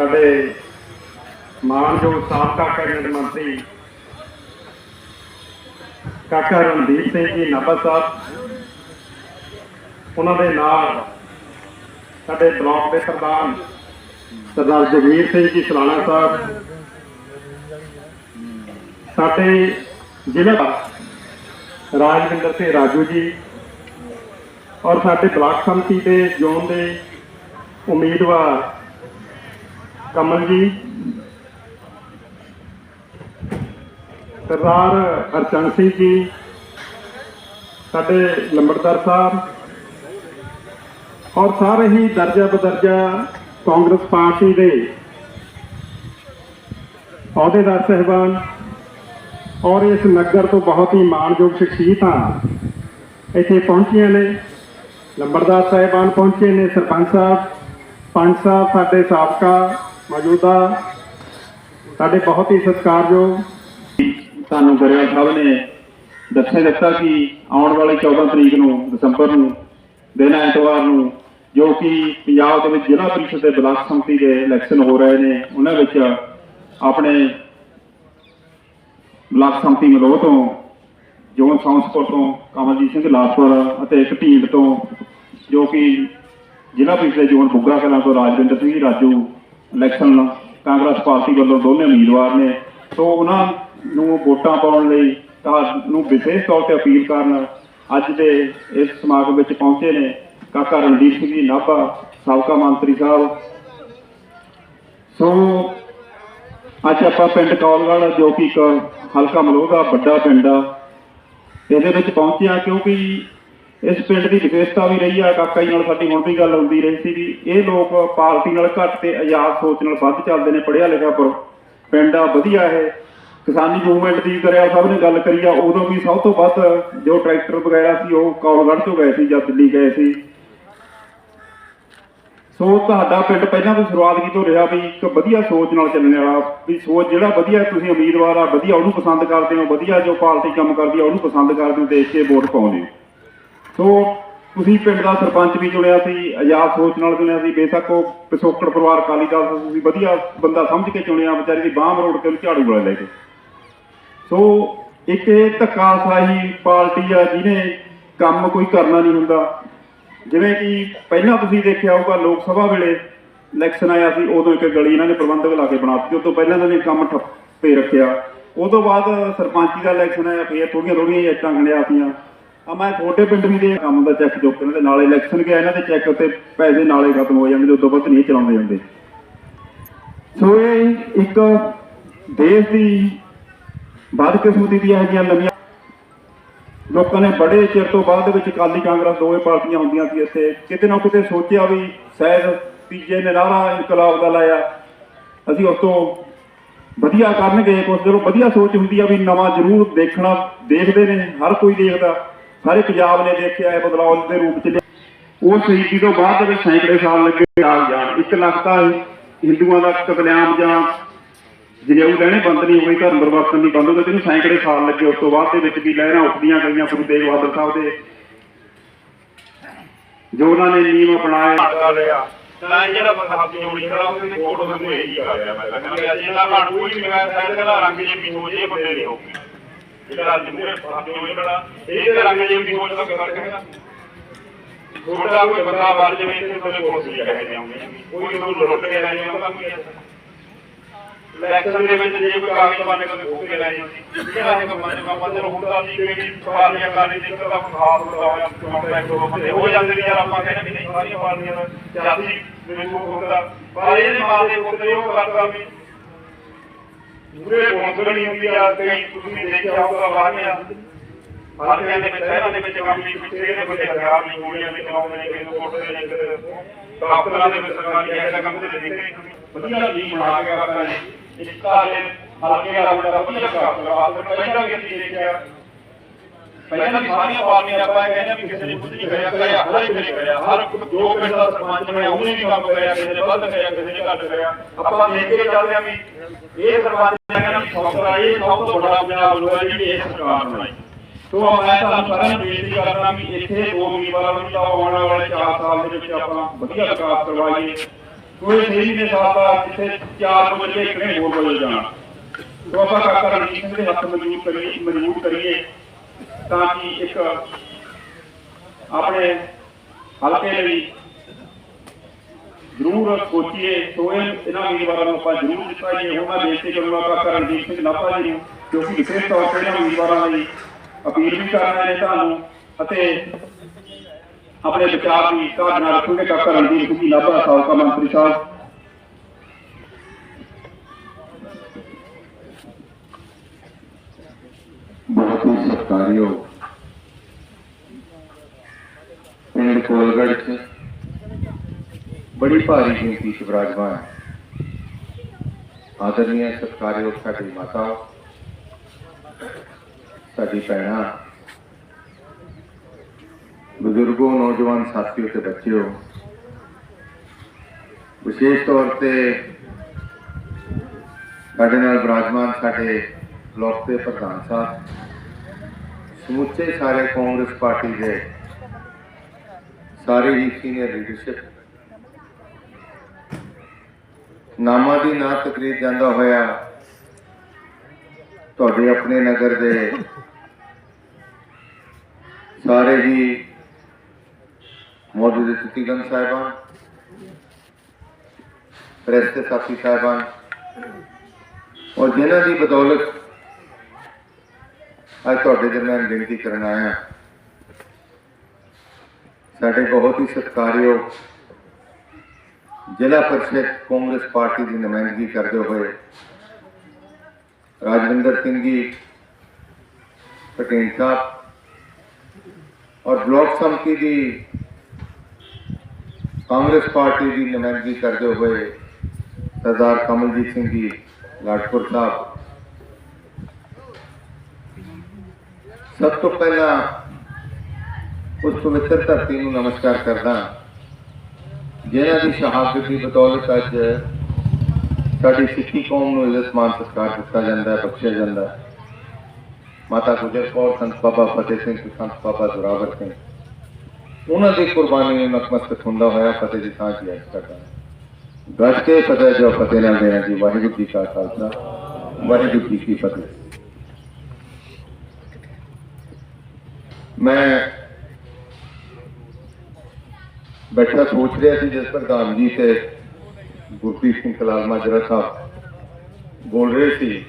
ਸਾਡੇ ਮਾਨਯੋਗ ਸਾਬਕਾ ਕੈਬਨਿਟ ਮੰਤਰੀ ਕਾਕਾ ਰਣਦੀਪ ਸਿੰਘ ਜੀ, ਨਾਭਾ ਸਾਹਿਬ। ਉਹਨਾਂ ਦੇ ਨਾਲ ਸਾਡੇ ਬਲਾਕ ਦੇ ਪ੍ਰਧਾਨ ਸਰਦਾਰ ਜਗਵੀਰ ਸਿੰਘ ਜੀ ਸਲਾਣਾ ਸਾਹਿਬ। ਸਾਡੇ ਜ਼ਿਲ੍ਹਾ ਰਾਜਵਿੰਦਰ ਸਿੰਘ ਰਾਜੂ ਜੀ ਔਰ ਸਾਡੇ ਬਲਾਕ ਸੰਮਤੀ ਦੇ ਜ਼ੋਨ ਦੇ ਉਮੀਦਵਾਰ ਕਮਲ ਜੀ ਸਰਦਾਰ ਹਰਚੰਦ ਸਿੰਘ ਜੀ, ਸਾਡੇ ਲੰਬੜਦਾਰ ਸਾਹਿਬ ਔਰ ਸਾਰੇ ਹੀ ਦਰਜਾ ਬਦਰਜਾ ਕਾਂਗਰਸ ਪਾਰਟੀ ਦੇ ਅਹੁਦੇਦਾਰ ਸਹਿਬਾਨ ਔਰ ਇਸ ਨਗਰ ਤੋਂ ਬਹੁਤ ਹੀ ਮਾਣਯੋਗ ਸ਼ਖਸੀਅਤਾਂ ਇੱਥੇ ਪਹੁੰਚੀਆਂ ਨੇ, ਲੰਬੜਦਾਰ ਸਾਹਿਬਾਨ ਪਹੁੰਚੇ ਨੇ, ਸਰਪੰਚ ਸਾਹਿਬ, ਪੰਚ ਸਾਹਿਬ, ਸਾਡੇ ਸਾਬਕਾ ਮੌਜੂਦਾ ਸਾਡੇ ਬਹੁਤ ਹੀ ਸਤਿਕਾਰਯੋਗ ਤੁਹਾਨੂੰ ਗਰੇਵਾਲ ਸਾਹਿਬ ਨੇ ਦੱਸਿਆ ਦਿੱਤਾ ਕਿ ਆਉਣ ਵਾਲੀ 14 ਤਰੀਕ ਨੂੰ ਦਸੰਬਰ ਨੂੰ, ਦਿਨ ਐਤਵਾਰ ਨੂੰ, ਜੋ ਕਿ ਪੰਜਾਬ ਦੇ ਵਿੱਚ ਜ਼ਿਲ੍ਹਾ ਪ੍ਰੀਸ਼ਦ ਦੇ ਬਲਾਕ ਸੰਮਤੀ ਦੇ ਇਲੈਕਸ਼ਨ ਹੋ ਰਹੇ ਨੇ, ਉਹਨਾਂ ਵਿੱਚ ਆਪਣੇ ਬਲਾਕ ਸੰਮਤੀ ਮਲੋਹ ਤੋਂ, ਜੋਨ ਸੌਂਸਪੁਰ ਤੋਂ ਕਮਲਜੀਤ ਸਿੰਘ ਲਾਸਪੁਰ ਅਤੇ ਇੱਕ ਢੀਂਡ ਤੋਂ, ਜੋ ਕਿ ਜ਼ਿਲ੍ਹਾ ਪ੍ਰੀਸ਼ਦ ਦੇ ਜੋਨ ਬੁੱਗਾ ਕਲਾਂ ਤੋਂ ਰਾਜਵਿੰਦਰ ਸਿੰਘ ਜੀ, ਰਾਜੂ ਇਲੈਕਸ਼ਨ ਕਾਂਗਰਸ ਪਾਰਟੀ ਵੱਲੋਂ ਦੋਨੇ ਉਮੀਦਵਾਰ ਨੇ। ਸੋ ਉਹਨਾਂ ਨੂੰ ਵੋਟਾਂ ਪਾਉਣ ਲਈ ਤੁਹਾਨੂੰ ਵਿਸ਼ੇਸ਼ ਤੌਰ ਤੇ ਅਪੀਲ ਕਰਨ ਅੱਜ ਦੇ ਇਸ ਸਮਾਗਮ ਵਿੱਚ ਪਹੁੰਚੇ ਨੇ ਕਾਕਾ ਰਣਦੀਪ ਸਿੰਘ ਜੀ, ਨਾਭਾ, ਸਾਬਕਾ ਮੰਤਰੀ ਸਾਹਿਬ। ਸੋ ਅੱਜ ਆਪਾਂ ਪਿੰਡ ਕੌਲਗੜ੍ਹ ਜੋ ਕਿ ਇੱਕ ਹਲਕਾ ਮਲੋਹ ਦਾ ਵੱਡਾ ਪਿੰਡ ਆ, ਇਹਦੇ ਵਿੱਚ ਪਹੁੰਚਿਆ ਕਿਉਂਕਿ ਇਸ ਪਿੰਡ ਦੀ ਵਿਸ਼ੇਸ਼ਤਾ ਵੀ ਰਹੀ ਆ, ਕਾਕਾ ਜੀ ਨਾਲ ਸਾਡੀ ਹੁਣ ਵੀ ਗੱਲ ਹੁੰਦੀ ਰਹੀ ਸੀ ਵੀ ਇਹ ਲੋਕ ਪਾਰਟੀ ਨਾਲ ਘੱਟ ਤੇ ਆਜ਼ਾਦ ਸੋਚ ਨਾਲ ਵੱਧ ਚੱਲਦੇ ਨੇ ਪੜ੍ਹਿਆ ਲਿਖਿਆ ਪਰ ਪਿੰਡ ਆ ਵਧੀਆ ਇਹ। ਕਿਸਾਨੀ ਮੂਵਮੈਂਟ ਦੀ ਕਰਿਆ ਸਭ ਨੇ ਗੱਲ ਕਰੀ ਆ, ਉਦੋਂ ਵੀ ਸਭ ਤੋਂ ਵੱਧ ਜੋ ਟਰੈਕਟਰ ਵਗੈਰਾ ਸੀ, ਉਹ ਕੌਲਗੜ੍ਹ ਤੋਂ ਗਏ ਸੀ ਜਾਂ ਦਿੱਲੀ ਗਏ ਸੀ। ਸੋ ਤੁਹਾਡਾ ਪਿੰਡ ਪਹਿਲਾਂ ਤੋਂ ਸ਼ੁਰੂਆਤ ਕਿਤੋਂ ਰਿਹਾ ਵੀ ਇੱਕ ਵਧੀਆ ਸੋਚ ਨਾਲ ਚੱਲਣ ਵਾਲਾ, ਵੀ ਸੋਚ ਜਿਹੜਾ ਵਧੀਆ ਤੁਸੀਂ ਉਮੀਦਵਾਰ ਆ, ਵਧੀਆ ਉਹਨੂੰ ਪਸੰਦ ਕਰਦੇ ਹੋ, ਵਧੀਆ ਜੋ ਪਾਰਟੀ ਕੰਮ ਕਰਦੀ ਆ, ਉਹਨੂੰ ਪਸੰਦ ਕਰਦੇ ਹੋ, ਦੇਖ ਕੇ ਵੋਟ ਪਾਉਂਦੇ ਹੋ। ਸੋ ਤੁਸੀਂ ਪਿੰਡ ਦਾ ਸਰਪੰਚ ਵੀ ਚੁਣਿਆ ਸੀ, ਆਜ਼ਾਦ ਸੋਚ ਨਾਲ ਚੁਣਿਆ ਸੀ, ਬੇਸ਼ੱਕ ਉਹ ਪਿਛੋਕੜ ਪਰਿਵਾਰ ਕਾਲੀ ਦਲ ਤੋਂ ਤੁਸੀਂ ਵਧੀਆ ਬੰਦਾ ਸਮਝ ਕੇ ਚੁਣਿਆ, ਵਿਚਾਰੀ ਦੀ ਬਾਹ ਮਰੋੜ ਕੇ ਉਹਨੂੰ ਝਾੜੂ ਵਾਲੇ ਲੈ ਕੇ। ਸੋ ਇੱਕ ਇਹ ਧੱਕਾ ਸਾਹੀ ਪਾਰਟੀ ਆ, ਜਿਹਨੇ ਕੰਮ ਕੋਈ ਕਰਨਾ ਨਹੀਂ ਹੁੰਦਾ। ਜਿਵੇਂ ਕਿ ਪਹਿਲਾਂ ਤੁਸੀਂ ਦੇਖਿਆ ਹੋਊਗਾ, ਲੋਕ ਸਭਾ ਵੇਲੇ ਇਲੈਕਸ਼ਨ ਆਇਆ ਸੀ, ਉਦੋਂ ਇੱਕ ਗਲੀ ਇਹਨਾਂ ਨੇ ਪ੍ਰਬੰਧਕ ਲਾ ਕੇ ਬਣਾਤੀ ਉਸ ਤੋਂ ਪਹਿਲਾਂ ਇਹਨਾਂ ਨੇ ਕੰਮ ਠੱਪੇ ਰੱਖਿਆ। ਉਸ ਤੋਂ ਬਾਅਦ ਸਰਪੰਚੀ ਦਾ ਇਲੈਕਸ਼ਨ ਆਇਆ, ਫਿਰ ਥੋੜੀਆਂ ਥੋੜੀਆਂ ਇੱਟਾਂ ਗੰਡਿਆ ਸੀਆਂ ਆ ਮੈਂ ਤੁਹਾਡੇ ਪਿੰਡ ਵੀ ਦੇ ਕੰਮ ਦਾ ਚੈੱਕ ਚੁੱਕ ਇਹਨਾਂ ਦੇ ਨਾਲੇ ਇਲੈਕਸ਼ਨ ਗਿਆ ਇਹਨਾਂ ਦੇ ਚੈੱਕ ਉੱਤੇ ਪੈਸੇ ਨਾਲੇ ਖਤਮ ਹੋ ਜਾਂਦੇ ਉਸ ਤੋਂ ਬਾਅਦ ਨਹੀਂ ਚਲਾਉਂਦੇ ਜਾਂਦੇ ਸੋ ਇਹ ਇੱਕ ਦੇਸ਼ ਦੀ ਬਦਕਿਸਮਤੀ ਦੀਆਂ ਹੈਗੀਆਂ ਨਵੀਆਂ ਲੋਕਾਂ ਨੇ ਬੜੇ ਚਿਰ ਤੋਂ ਬਾਅਦ ਵਿੱਚ ਅਕਾਲੀ ਕਾਂਗਰਸ ਦੋਵੇਂ ਪਾਰਟੀਆਂ ਹੁੰਦੀਆਂ ਸੀ ਇੱਥੇ। ਕਿਤੇ ਨਾ ਕਿਤੇ ਸੋਚਿਆ ਵੀ ਸ਼ਾਇਦ ਤੀਜੇ ਨੇ ਨਾਰਾ ਇਨਕਲਾਬ ਦਾ ਲਾਇਆ। ਅਸੀਂ ਉਸ ਤੋਂ ਵਧੀਆ ਕਰਨਗੇ ਕੁਝ ਜਦੋਂ ਵਧੀਆ ਸੋਚ ਹੁੰਦੀ ਆ ਵੀ ਨਵਾਂ ਜ਼ਰੂਰ ਦੇਖਣਾ, ਦੇਖਦੇ ਨੇ, ਹਰ ਕੋਈ ਦੇਖਦਾ। ਸਾਰੇ ਪੰਜਾਬ ਨੇ ਦੇਖਿਆ ਇਹ ਬਦਲਾਅ ਦੇ ਰੂਪ ਚ ਉਹ ਸ਼ਹੀਦੀ ਤੋਂ ਬਾਅਦ ਦੇ ਸੈਂਕੜੇ ਸਾਲ ਲੱਗੇ ਆ ਜਾਣ, ਇੱਕ ਲੱਖ ਹਿੰਦੂਆਂ ਦਾ ਕਤਲੇਆਮ ਜਾਂ ਜਨੇਊ ਲੈਣੇ ਬੰਦ ਨਹੀਂ ਹੋਈ ਧਰਮ ਪਰਿਵਰਤਨ ਨਹੀਂ ਬੰਦ ਹੋਇਆ ਤੈਨੂੰ ਸੈਂਕੜੇ ਸਾਲ ਲੱਗੇ, ਉਸ ਤੋਂ ਬਾਅਦ ਦੇ ਵਿੱਚ ਵੀ ਲਹਿਰਾਂ ਉੱਠਦੀਆਂ ਗਈਆਂ ਗੁਰੂ ਤੇਗ ਬਹਾਦਰ ਸਾਹਿਬ ਦੇ। ਜੋ ਉਹਨਾਂ ਨੇ ਨੀਮ ਅਪਣਾਏ ਕਰ ਰਿਹਾ। ਤਾਂ ਜਿਹੜਾ ਬੰਦਾ ਹੱਥ ਜੋੜੀ ਖੜਾ ਉਹਦੇ ਫੋਟੋ ਨੂੰ ਇਹੀ ਕਰ ਰਿਹਾ। ਮੈਂ ਕਹਿੰਦਾ ਜਿਹੜਾ ਕੋਈ ਨਹੀਂ, ਮੈਂ ਸਾਈਡ ਦਾ ਰੰਗ ਜੇ ਵੀ ਹੋ ਜੇ ਬੰਦੇ ਨਹੀਂ ਹੋਊਗੀ। ਜਿਹੜਾ ਅੱਜ ਮੂਰੇ ਹੱਥ ਜੋੜੀ ਖੜਾ, ਇਹ ਤੇ ਰੰਗ ਜੇ ਵੀ ਹੋ ਜਾ ਕਰ ਕਹਿੰਦਾ ਛੋਟਾ ਕੋਈ ਬੰਦਾ ਵਰ ਜਵੇ ਤੇ ਤੁਹਾਡੇ ਕੋਲ ਸੀ ਕਹੇ ਜਾਉਂਗੇ ਕੋਈ ਨੂੰ ਲੁੱਟ ਕੇ ਲੈ ਜਾਊਗਾ ਕੋਈ ਇਲੈਕਸ਼ਨ ਦੇ ਵਿੱਚ ਜੇ ਕੋਈ ਕਾਗਜ਼ ਬਣੇ ਕੋਈ ਖੋਹ ਕੇ ਲੈ ਜਾਂਦੀ ਜਿਹੜਾ ਇਹ ਕੰਮ ਜੇ ਕੰਮ ਚਲੋ ਹੁੰਦਾ ਸੀ ਕਿ ਪਾਰਟੀਆਂ ਕਾਲੀ ਦੀ ਤਾਂ ਖਾਸ ਬਤਾਇਆ ਕੰਟਰੈਕਟ ਬੰਦੇ ਹੋ ਜਾਂਦੇ ਨੇ, ਯਾਰ ਆਪਾਂ ਕਹਿੰਦੇ ਵੀ ਨਹੀਂ, ਸਾਰੀਆਂ ਪਾਰਟੀਆਂ ਦਾ ਸਿਆਸੀ ਮੈਨੂੰ ਹੁੰਦਾ। ਪਰ ਇਹਦੇ ਮਾਲ ਦੇ ਉੱਤੇ ਉਹ ਕਰਦਾ ਵੀ ਪੂਰੇ ਕੌਂਸਲ ਨਹੀਂ ਹੁੰਦੀ ਆ ਕਈ ਤੁਸੀਂ ਦੇਖਿਆ ਹੋਊਗਾ ਵਾਹੀਆਂ ਪਾਰਟੀਆਂ ਦੇ ਵਿੱਚ ਸ਼ਹਿਰਾਂ ਦੇ ਵਿੱਚ ਕੰਮ ਨਹੀਂ ਪਿੱਛੇ ਦੇ ਬੰਦੇ ਹਥਿਆਰ ਨਹੀਂ ਗੋਲੀਆਂ ਨਹੀਂ ਚਲਾਉਂਦੇ ਨੇ ਕਿਸੇ ਨੂੰ ਕੁੱਟਦੇ ਨੇ ਕਿਸੇ ਦਫ਼ਤਰਾਂ ਦੇ ਵਿੱਚ ਸਰਕਾਰੀ ਜਿਹੜਾ ਕੰਮ ਤੇ ਦੇਖੇ ਵਧੀਆ ਜੀ ਬਣਾ ਕੇ ਕਰਦਾ ਨੇ ਇਸਤਾ ਦੇ ਹਲਕੇ ਵਾਲਾ ਮੁੰਡਾ ਵਧੀਆ ਕੰਮ ਕਰਵਾ ਪਹਿਲਾਂ ਵੀ ਅਸੀਂ ਦੇਖਿਆ ਪਹਿਲਾਂ ਵੀ ਸਾਰੀਆਂ ਪਾਰਟੀਆਂ ਆਪਾਂ ਇਹ ਕਹਿੰਦੇ ਵੀ ਕਿਸੇ ਨੇ ਕੁਝ ਨਹੀਂ ਕਰਿਆ ਕਰਿਆ ਹਰ ਇੱਕ ਨੇ ਕਰਿਆ ਹਰ ਜੋ ਪਿੰਡ ਦਾ ਸਰਪੰਚ ਬਣਿਆ ਉਹਨੇ ਵੀ ਕੰਮ ਕਰਿਆ ਕਿਸੇ ਨੇ ਵੱਧ ਕਰਿਆ ਕਿਸੇ ਨੇ ਘੱਟ ਕਰਿਆ ਆਪਾਂ ਦੇਖ ਕੇ ਚੱਲਦੇ ਆ ਵੀ ਇਹ ਸਰਪੰਚ ਨੇ ਕਹਿੰਦਾ ਵੀ ਸੌਕਰਾ ਇਹ ਸਭ ਤੋਂ ਵੱਡਾ ਪੰਜਾਬ ਨੂੰ ਹੈ ਜਿਹੜੀ ਇਹ ਸਰਕਾਰ ਬਣਾਈ ਸੋ ਮੈਂ ਤੁਹਾਨੂੰ ਸਾਰਿਆਂ ਨੂੰ ਬੇਨਤੀ ਕਰਦਾ ਵੀ ਇੱਥੇ ਦੋ ਉਮੀਦਵਾਰਾਂ ਨੂੰ ਤਾਂ ਆਉਣ ਵਾਲੇ 4 ਸਾਲ ਦੇ ਵਿੱਚ ਆਪਾਂ ਵਧੀਆ ਵਿਕਾਸ ਕਰਵਾਈਏ ਕੋਈ ਸਹੀ ਦੇ ਸਾਥ ਦਾ ਜਿੱਥੇ ਚਾਰ ਵਜੇ ਕੇ ਇਕਨੇ ਹੋਰ ਬਦਲ ਜਾਣਾ ਸੋ ਆਪਾਂ ਕਾਕਾ ਰਣਜੀਤ ਸਿੰਘ ਦੇ ਹੱਥ ਮਜ਼ਬੂਤ ਕਰੀਏ ਮਜ਼ਬੂਤ ਕਰੀਏ ਤਾਂ ਕਿ ਇੱਕ ਆਪਣੇ ਹਲਕੇ ਲਈ ਜ਼ਰੂਰ ਸੋਚੀਏ ਸੋ ਇਹ ਇਹਨਾਂ ਉਮੀਦਵਾਰਾਂ ਨੂੰ ਆਪਾਂ ਜ਼ਰੂਰ ਜਿਤਾਈਏ ਹੁਣ ਮੈਂ ਬੇਨਤੀ ਕਰੂੰਗਾ ਕਾਕਾ ਰਣਜੀਤ ਸਿੰਘ ਨਾਭਾ ਜੀ ਨੂੰ ਕਿਉਂਕਿ ਵਿਸ਼ੇਸ਼ ਤੌਰ ਤੇ ਇਹਨਾਂ ਉਮੀਦਵਾਰਾਂ ਲਈ ਅਪੀਲ ਵੀ ਕਰਨਾ ਹੈ ਤੁਹਾਨੂੰ ਅਤੇ ਆਪਣੇ ਵਿਚਾਰ ਦੀ ਕਾਢ ਰੱਖੋਗੇ ਕਾਕਾ ਰਣਜੀਤ ਸਿੰਘ ਜੀ ਨਾਭਾ ਸਾਬਕਾ ਮੰਤਰੀ ਸਾਹਿਬ। ਬਹੁਤ ਹੀ ਸਤਿਕਾਰਯੋਗ ਪਿੰਡ ਕੋਲਗੜ੍ਹ ਚ ਬੜੀ ਭਾਰੀ ਗਿਣਤੀ ਚ ਵਿਰਾਜਮਾਨ ਆਦਰਨੀय ਸਤਿਕਾਰਯੋਗ ਸਾਡੀ ਮਾਤਾ ਸਾਡੀ ਭੈਣਾਂ ਬਜ਼ੁਰਗੋ ਨੌਜਵਾਨ ਸਾਥੀਓ ਤੇ ਬੱਚਿਓ ਵਿਸ਼ੇਸ਼ ਤੌਰ ਤੇ ਸਾਡੇ ਨਾਲ ਵਿਰਾਜਮਾਨ ਸਾਡੇ ਬਲਾਕ ਦੇ ਪ੍ਰਧਾਨ ਸਾਹਿਬ ਸਮੁੱਚੇ ਸਾਰੇ ਕਾਂਗਰਸ ਪਾਰਟੀ ਦੇ ਸਾਰੇ ਹੀ ਸੀਨੀਅਰ ਲੀਡਰਸ਼ਿਪ ਨਾਮਾਂ ਦੀ ਨਾ ਤਕਰੀਰ ਜਾਂਦਾ ਹੋਇਆ ਤੁਹਾਡੇ ਆਪਣੇ ਨਗਰ ਦੇ ਸਾਰੇ ਹੀ ਮੌਜੂਦ ਸਤਿਗਨ ਸਾਹਿਬਾਨ, ਪ੍ਰੈਸ ਦੇ ਸਾਥੀ ਸਾਹਿਬਾਨ ਔਰ ਜਿਨ੍ਹਾਂ ਦੀ ਬਦੌਲਤ ਅੱਜ ਤੁਹਾਡੇ ਦਰਮਿਆਨ ਬੇਨਤੀ ਕਰਨ ਆਇਆ, ਸਾਡੇ ਬਹੁਤ ਹੀ ਸਤਿਕਾਰਯੋਗ ਜ਼ਿਲ੍ਹਾ ਪਰਿਸ਼ਦ ਕਾਂਗਰਸ ਪਾਰਟੀ ਦੀ ਨੁਮਾਇੰਦਗੀ ਕਰਦੇ ਹੋਏ ਰਾਜਵਿੰਦਰ ਸਿੰਘ ਜੀ ਪਟੇਲ ਸਾਹਿਬ ਔਰ ਬਲਾਕ ਸੰਮਤੀ ਦੀ ਕਾਂਗਰਸ ਪਾਰਟੀ ਦੀ ਨੁਮਾਇੰਦਗੀ ਕਰਦੇ ਹੋਏ ਸਰਦਾਰ ਕਮਲਜੀਤ ਸਿੰਘ ਜੀ ਲਾਟਪੁਰ ਸਾਹਿਬ। ਸਭ ਤੋਂ ਪਹਿਲਾਂ ਉਸ ਪਵਿੱਤਰ ਧਰਤੀ ਨੂੰ ਨਮਸਕਾਰ ਕਰਦਾ ਜਿਨ੍ਹਾਂ ਦੀ ਸ਼ਹਾਦਤ ਦੀ ਬਦੌਲਤ ਅੱਜ ਸਾਡੀ ਸਿੱਖੀ ਕੌਮ ਨੂੰ ਇੱਜ਼ਤ ਮਾਨ ਸਤਿਕਾਰ ਦਿੱਤਾ ਜਾਂਦਾ ਹੈ, ਬਖਸ਼ਿਆ ਜਾਂਦਾ ਹੈ। ਮਾਤਾ ਗੁਜਰ ਕੌਰ, ਸੰਤ ਬਾਬਾ ਫਤਿਹ ਸਿੰਘ ਸੰਤ ਬਾਬਾ ਜ਼ੋਰਾਵਰ ਸਿੰਘ। ਉਹਨਾਂ ਦੀ ਕੁਰਬਾਨੀ ਨੂੰ ਨਤਮਸਤਕ ਹੁੰਦਾ ਹੋਇਆ, ਫਤਿਹ ਦੀ ਸਾਂਝ ਯਾਦ ਕਰਦਾ ਗੱਜ ਕੇ ਫਤਿਹ ਜੋ ਫਤਿਹ ਨਾਲ ਦੇਣਾ ਜੀ, ਵਾਹਿਗੁਰੂ ਜੀ ਕਾ ਖਾਲਸਾ, ਵਾਹਿਗੁਰੂ ਜੀ ਕੀ ਫਤਿਹ। ਮੈਂ ਬੈਠਾ ਸੋਚ ਰਿਹਾ ਸੀ ਜਿਸ ਪ੍ਰਧਾਨ ਜੀ ਤੇ ਗੁਰਦੀਪ ਸਿੰਘ ਕਲਾਲ ਮਾਜਰਾ ਸਾਹਿਬ ਬੋਲ ਰਹੇ ਸੀ।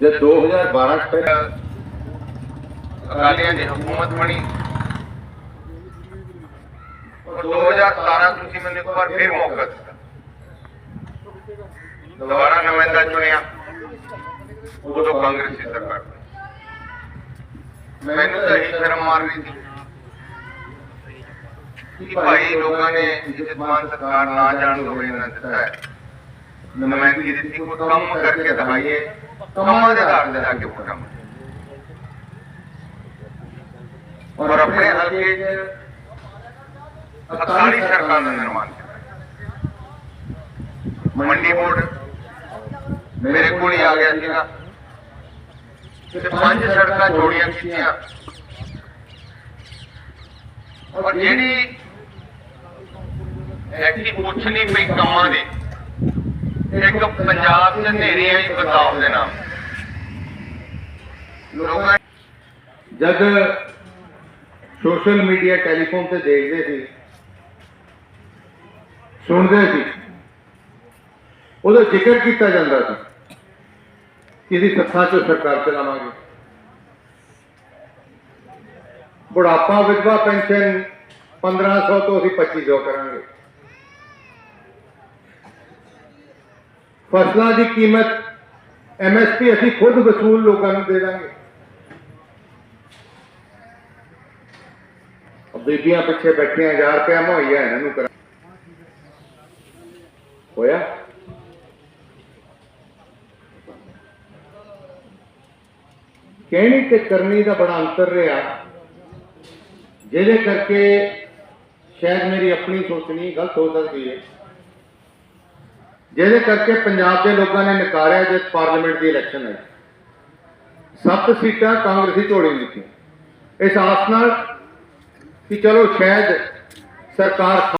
ਜਦ 2012 ਚ ਪਹਿਲਾਂ ਅਕਾਲੀਆਂ ਦੀ ਹਕੂਮਤ ਬਣੀ 2017 ਤੁਸੀਂ ਮੈਨੂੰ ਇੱਕ ਵਾਰ ਫਿਰ ਮੌਕਾ ਦਿੱਤਾ। ਦੁਬਾਰਾ ਨੁਮਾਇੰਦਾ ਚੁਣਿਆ। ਉਦੋਂ ਕਾਂਗਰਸੀ ਸਰਕਾਰ ਮੈਨੂੰ ਤਾਂ ਇਹ ਸ਼ਰਮ ਮਾਰ ਰਹੀ ਸੀ। ਕਿ ਭਾਈ ਲੋਕਾਂ ਨੇ ਇੱਜ਼ਤ ਮਾਨ ਸਰਕਾਰ ਨਾ ਜਾਣ ਤੋਂ ਇਹਨਾਂ ਦਿੱਤਾ ਹੈ। ਨੁਮਾਇੰਦਗੀ ਦਿੱਤੀ, ਕੋਈ ਕੰਮ ਕਰਕੇ ਦਿਖਾਈਏ, ਕੰਮਾਂ ਦੇ ਆਧਾਰ ਤੇ ਜਾ ਕੇ ਵੋਟਾਂ ਔਰ ਆਪਣੇ ਹਲਕੇ 'ਚ ਅਕਾਲੀ ਸਰਕਾਰ ਦਾ ਨਿਰਮਾਣ ਕੀਤਾ। ਮੰਡੀ ਬੋਰਡ ਮੇਰੇ ਕੋਲ ਹੀ ਆ ਗਿਆ ਸੀਗਾ। ਤੇ ਪੰਜ ਸੜਕਾਂ ਜੋੜੀਆਂ ਕੀਤੀਆਂ। ਔਰ ਜਿਹੜੀ ਐਕਟੀ ਪੁੱਛ ਨਹੀਂ ਪਈ ਕੰਮਾਂ ਦੀ ਇੱਕ ਪੰਜਾਬ 'ਚ ਹਨੇਰੀਆਂ ਹੀ ਬਤਾਉ ਦੇ ਨਾਮ ਲੋਕਾਂ ਜਦ ਸੋਸ਼ਲ ਮੀਡੀਆ ਟੈਲੀਫੋਨ ਤੇ ਦੇਖਦੇ ਸੀ ਸੁਣਦੇ ਸੀ ਉਹਦਾ ਜ਼ਿਕਰ ਕੀਤਾ ਜਾਂਦਾ ਸੀ ਕਿ ਇਹਦੀ ਸੱਥਾਂ ਚੋਂ ਸਰਕਾਰ ਚਲਾਵਾਂਗੇ ਬੁਢਾਪਾ ਵਿਧਵਾ ਪੈਨਸ਼ਨ 1500 ਤੋਂ ਅਸੀਂ 2500 ਕਰਾਂਗੇ ਫਸਲਾਂ ਦੀ ਕੀਮਤ ਐਮਐਸਪੀ ਅਸੀਂ ਖੁਦ ਵਸੂਲ ਲੋਕਾਂ ਨੂੰ ਦੇ ਦਾਂਗੇ। ਬੀਬੀਆਂ ਪਿੱਛੇ ਬੈਠੀਆਂ 1000 ਰੁਪਇਆ ਮੁਹੱਈਆ ਇਹਨਾਂ ਨੂੰ ਕਰਾ ਹੋਇਆ? ਕਹਿਣੀ ਤੇ ਕਰਨੀ ਦਾ ਬੜਾ ਅੰਤਰ ਰਿਹਾ। ਜਿਹਦੇ ਕਰਕੇ ਸ਼ਾਇਦ ਮੇਰੀ ਆਪਣੀ ਸੋਚਣੀ ਗਲਤ ਹੋ ਸਕਦੀ ਹੈ। ਜਿਹਦੇ ਕਰਕੇ ਪੰਜਾਬ ਦੇ ਲੋਕਾਂ ਨੇ ਨਕਾਰਿਆ ਜੇ ਪਾਰਲੀਮੈਂਟ ਦੀ ਇਲੈਕਸ਼ਨ ਆਈ ਸੱਤ ਸੀਟਾਂ ਕਾਂਗਰਸੀ ਝੋਲੀ ਦਿੱਤੀਆਂ ਇਸ ਆਸ ਨਾਲ ਕਿ ਚਲੋ ਸ਼ਾਇਦ ਸਰਕਾਰ